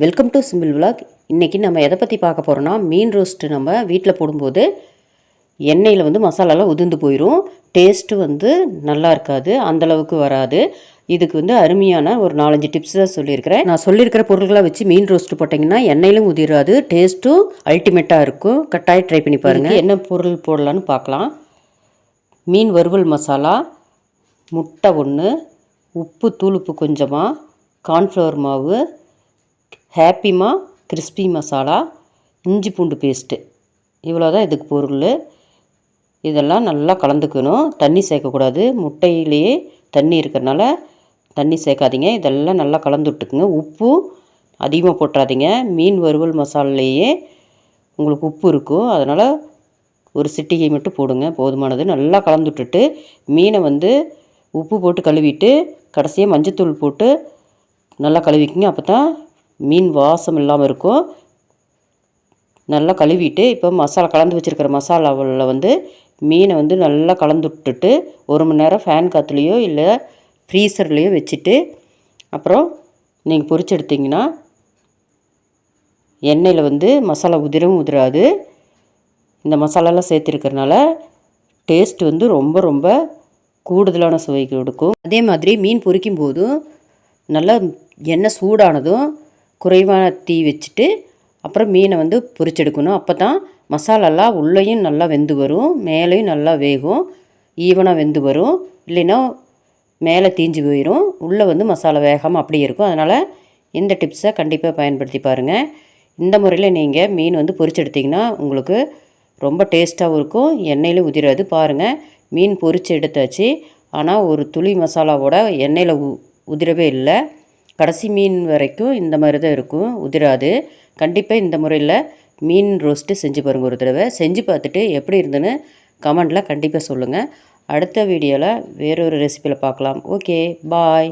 Welcome to simple vlog இன்றைக்கி நம்ம எதை பற்றி பார்க்க போகிறோன்னா மீன் ரோஸ்ட்டு நம்ம வீட்டில் போடும்போது எண்ணெயில் வந்து மசாலாலாம் உதிர்ந்து போயிடும் டேஸ்ட்டு வந்து நல்லா இருக்காது அந்தளவுக்கு வராது. இதுக்கு வந்து அருமையான ஒரு நாலஞ்சு டிப்ஸ் தான் சொல்லியிருக்கிறேன். நான் சொல்லியிருக்கிற பொருட்களாக வச்சு மீன் ரோஸ்ட்டு போட்டிங்கன்னா எண்ணெயிலும் உதிராது டேஸ்ட்டும் அல்டிமேட்டாக இருக்கும். கட்டாயம் ட்ரை பண்ணி பாருங்கள் என்ன பொருள் போடலான்னு பார்க்கலாம். மீன் வறுவல் மசாலா முட்டை ஒன்று உப்பு தூளுப்பு கொஞ்சமாக கார்ன்ஃப்ளவர் மாவு ஹாப்பிமா கிறிஸ்பி மசாலா இஞ்சி பூண்டு பேஸ்ட்டு. இவ்வளோ தான் இதுக்கு பொருள். இதெல்லாம் நல்லா கலந்துக்கணும். தண்ணி சேர்க்கக்கூடாது. முட்டையிலேயே தண்ணி இருக்கிறனால தண்ணி சேர்க்காதீங்க. இதெல்லாம் நல்லா கலந்து விட்டுக்குங்க உப்பு அதிகமாக போட்டுறாதீங்க. மீன் வறுவல் மசாலாலேயே உங்களுக்கு உப்பு இருக்கும். அதனால் ஒரு சிட்டிகை மட்டும் போடுங்க. போதுமானது. நல்லா கலந்து விட்டுட்டு மீனை வந்து உப்பு போட்டு கழுவிட்டு கடைசியாக மஞ்சத்தூள் போட்டு நல்லா கழுவிக்கிங்க. அப்போ தான் மீன் வாசம் இல்லாமல் இருக்கும். நல்லா கழுவிட்டு இப்போ மசாலா கலந்து வச்சுருக்கிற மசாலாவில் வந்து மீனை வந்து நல்லா கலந்து விட்டுட்டு ஒரு மணி நேரம் ஃபேன் காற்றுலையோ இல்லை ஃப்ரீசர்லேயோ வச்சுட்டு அப்புறம் நீங்கள் பொரிச்சு எடுத்திங்கன்னா எண்ணெயில் வந்து மசாலா உதிரவும் உதிராது. இந்த மசாலாலாம் சேர்த்துருக்கறனால டேஸ்ட் வந்து ரொம்ப ரொம்ப கூடுதலான சுவை கொடுக்கும். அதே மாதிரி மீன் பொரிக்கும் போதும் நல்லா எண்ணெய் சூடானதும் குறைவான தீ வச்சுட்டு அப்புறம் மீனை வந்து பொரிச்செடுக்கணும். அப்போ தான் மசாலாலாம் உள்ளேயும் நல்லா வெந்து வரும் மேலேயும் நல்லா வேகும் ஈவனாக வெந்து வரும். இல்லைன்னா மேலே தீஞ்சு போயிடும் உள்ளே வந்து மசாலா வேகாமல் அப்படியே இருக்கும். அதனால் இந்த டிப்ஸை கண்டிப்பாக பயன்படுத்தி பாருங்கள் இந்த முறையில் நீங்கள் மீன் வந்து பொரிச்செடுத்திங்கன்னா உங்களுக்கு ரொம்ப டேஸ்ட்டாகவும் இருக்கும். எண்ணெயிலும் உதிராது. பாருங்கள் மீன் பொரிச்சு எடுத்தாச்சு. ஆனால் ஒரு துளி மசாலாவோட எண்ணெயில் உ உதிரவே இல்லை. கடைசி மீன் வரைக்கும் இந்த மாதிரி தான் இருக்கும். உதிராது. கண்டிப்பாக இந்த முறையில் மீன் ரோஸ்ட்டு செஞ்சு பாருங்கள் ஒரு தடவை. செஞ்சு பார்த்துட்டு எப்படி இருந்துன்னு கமெண்டில் கண்டிப்பாக சொல்லுங்கள் அடுத்த வீடியோவில் வேறொரு ரெசிப்பியில் பார்க்கலாம். Okay bye